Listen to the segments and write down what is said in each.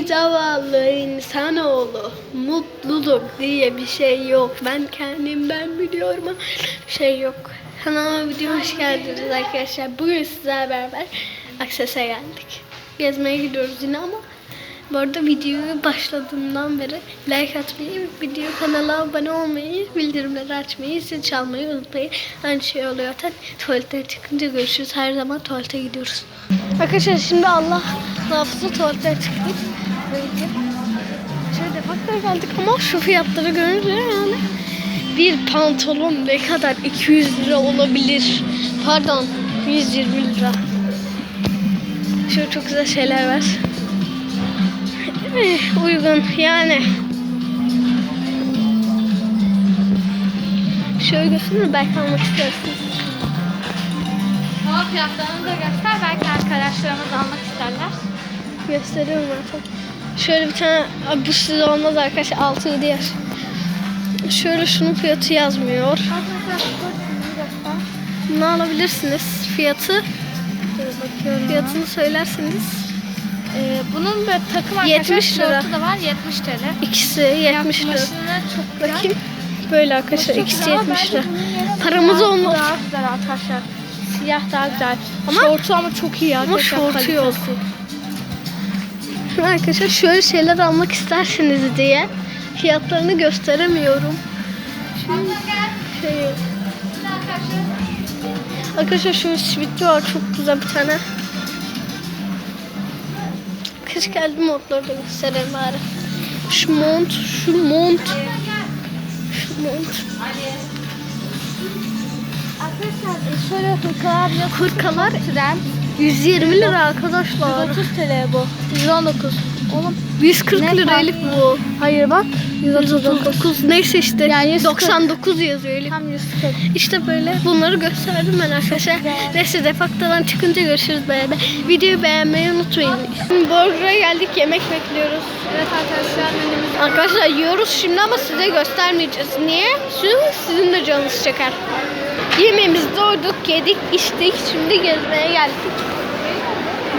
Ey zavallı insanoğlu mutluluk diye bir şey yok. Ben kendimden biliyorum ama şey yok. Kanalıma video hoş geldiniz arkadaşlar. Bugün sizlerle beraber Akses'e geldik. Gezmeye gidiyoruz yine ama bu arada videoyu başladığımdan beri like atmayı, video kanala abone olmayı, bildirimleri açmayı, zil çalmayı unutmayın. Aynı şey oluyor zaten. Tuvalete çıkınca görüşürüz. Her zaman tuvalete gidiyoruz. Arkadaşlar şimdi Allah hafıza tuvalete çıktık. Şöyle geldik ama şu fiyatları görünce yani bir pantolon ne kadar 200 lira olabilir? Pardon 120 lira. Şöyle çok güzel şeyler var. Eh, uygun yani. Şöyle göstereyim belki almak istersiniz. Hava fiyatlarını da göster. Belki arkadaşlarımız almak isterler. Gösteriyorum zaten. Şöyle bir tane Abi bu size olmaz arkadaşlar 6-7 yaş. Şöyle şunun fiyatı yazmıyor. Arkadaşlar. Ne alabilirsiniz? Fiyatı bakıyorum. fiyatını söylerseniz Ee, bunun böyle takım 70 lira. arkadaşlar da var 70 TL. ikisi 70 lira. Çok güzel. Bakayım. Böyle arkadaşlar Çok ikisi güzel ama 70 bence lira. bunun Paramız siyah olmaz. Daha güzel arkadaşlar. Siyah daha güzel. Ama- şortu ama çok iyi arkadaşlar. şortu kalitesi. Arkadaşlar şöyle şeyler almak isterseniz diye fiyatlarını gösteremiyorum. Şey, arkadaşlar şu sivitli var çok güzel bir tane. Kış geldi montları da göstereyim bari. Şu mont, şu mont. Şu mont. Arkadaşlar şöyle hırkalar yok. Hırkalar Tren. 120 lira arkadaşlar. 130 TL bu. 119. Oğlum 140 Ne liralık bu. hayır bak. 139 neyse işte Yani 140. 99 yazıyor Elif. Tam 140. İşte böyle bunları gösterdim ben arkadaşlar. Neyse defaktadan çıkınca görüşürüz beraber. Videoyu beğenmeyi unutmayın. Şimdi burger'a geldik yemek bekliyoruz. Evet arkadaşlar menümüz Arkadaşlar yiyoruz şimdi ama size göstermeyeceğiz. Niye? Çünkü sizin de canınız çeker. Yemeğimizi doyduk, yedik, içtik. Şimdi gezmeye geldik.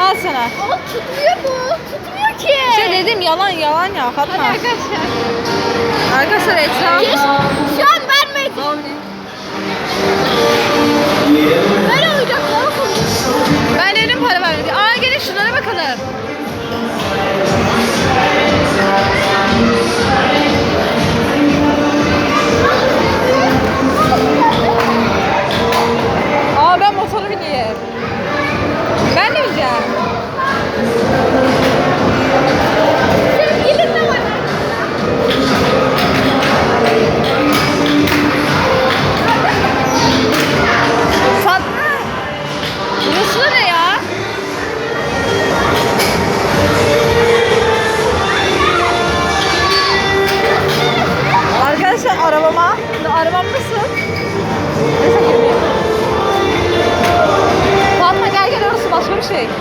Al sana. Aa, tutmuyor bu. Tutmuyor ki. Şey dedim yalan yalan ya. Atma. Arkadaşlar. Arkadaşlar etraf. Şu an vermedi. Böyle koyuyor. Ben dedim para vermedi. Aa gelin şunlara bakalım. আসে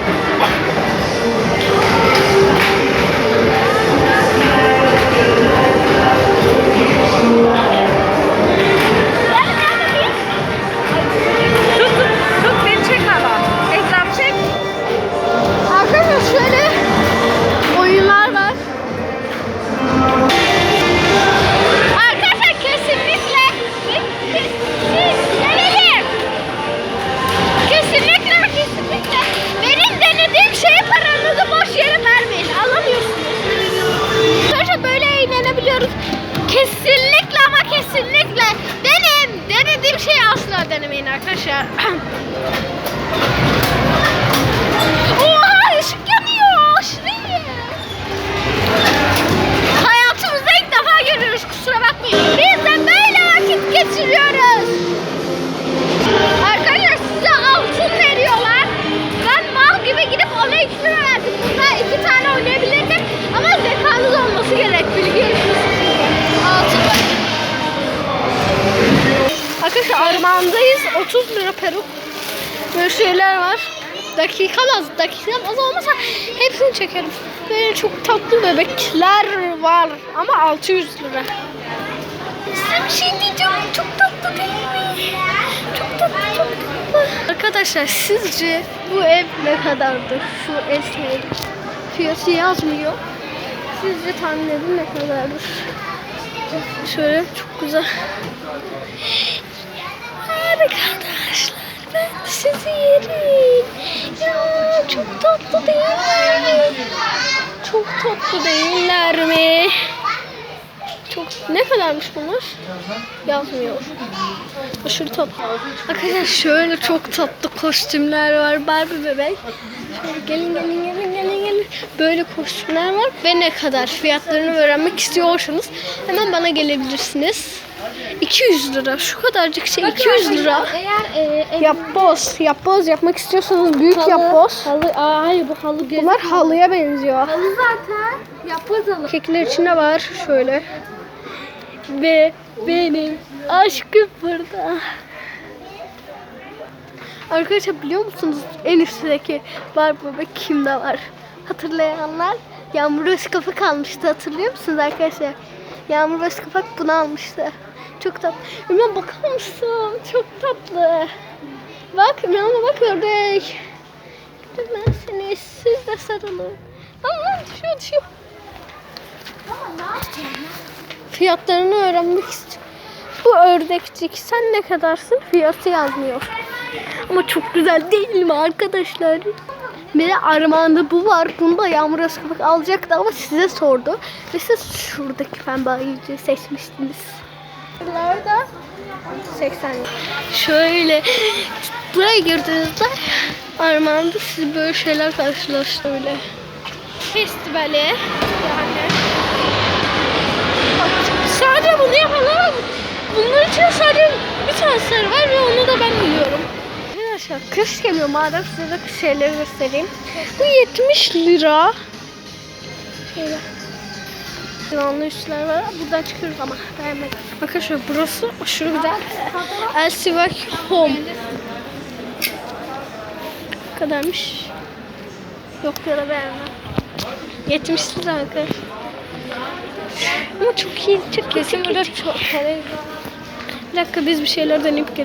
dakikamaz dakikamaz olmasa hepsini çekerim. Böyle çok tatlı bebekler var ama 600 lira. Size bir şey diyeceğim. Çok tatlı değil mi? Çok tatlı, çok tatlı. Arkadaşlar sizce bu ev ne kadardır? Şu şey. Fiyatı yazmıyor. Sizce tahmin edin ne kadardır? Şöyle çok güzel. Arkadaşlar yerim. Ya çok tatlı değiller mi? Çok tatlı değiller mi? Çok ne kadarmış bunlar? Yazmıyor. Aşırı tatlı. Arkadaşlar şöyle çok tatlı kostümler var Barbie bebek. Şöyle gelin gelin gelin gelin gelin. Böyle kostümler var ve ne kadar fiyatlarını öğrenmek istiyorsanız hemen bana gelebilirsiniz. 200 lira. Şu kadarcık şey 200 lira. Eğer e, ev- Yapboz. Yapboz yapmak istiyorsanız büyük yapboz. Halı, aa, hayır bu halı göz. Bunlar halıya benziyor. Halı zaten. Yapmaz halı. Kekler içinde var şöyle. Ve benim aşkım burada. Arkadaşlar biliyor musunuz en üstteki var bebek kimde var? Hatırlayanlar Yağmur Özkapak kalmıştı hatırlıyor musunuz arkadaşlar? Yağmur Özkapak bunu almıştı. Çok tatlı. Ümran bakar mısın? Çok tatlı. Bak Ümran'a bak ördek. Ben seni siz de sarılın. Aman düşüyor düşüyor. Fiyatlarını öğrenmek istiyorum. Bu ördekçik sen ne kadarsın? Fiyatı yazmıyor. Ama çok güzel değil mi arkadaşlar? Bir de armağanda bu var. Bunu da Yağmur Özkabak alacaktı ama size sordu. Ve siz şuradaki pembe ayıcı seçmiştiniz. Buralarda 80 Şöyle buraya girdiğinizde armağanda sizi böyle şeyler karşılaştı öyle. Festivale yani Sadece bunu yapanlar bunlar için sadece bir tane sarı var ve onu da ben biliyorum. Arkadaşlar kış geliyor madem size de kış şeyleri göstereyim. Bu 70 lira. Şöyle. Yılanlı üstler var. Buradan çıkıyoruz ama beğenmedim. Arkadaşlar burası aşırı güzel. Elsivak Home. Ne kadarmış? Yok ya da beğenmem. 70 lira arkadaşlar. Ama çok iyi, çok kesin burada çok para. Bir dakika biz bir şeyler deneyip gelelim.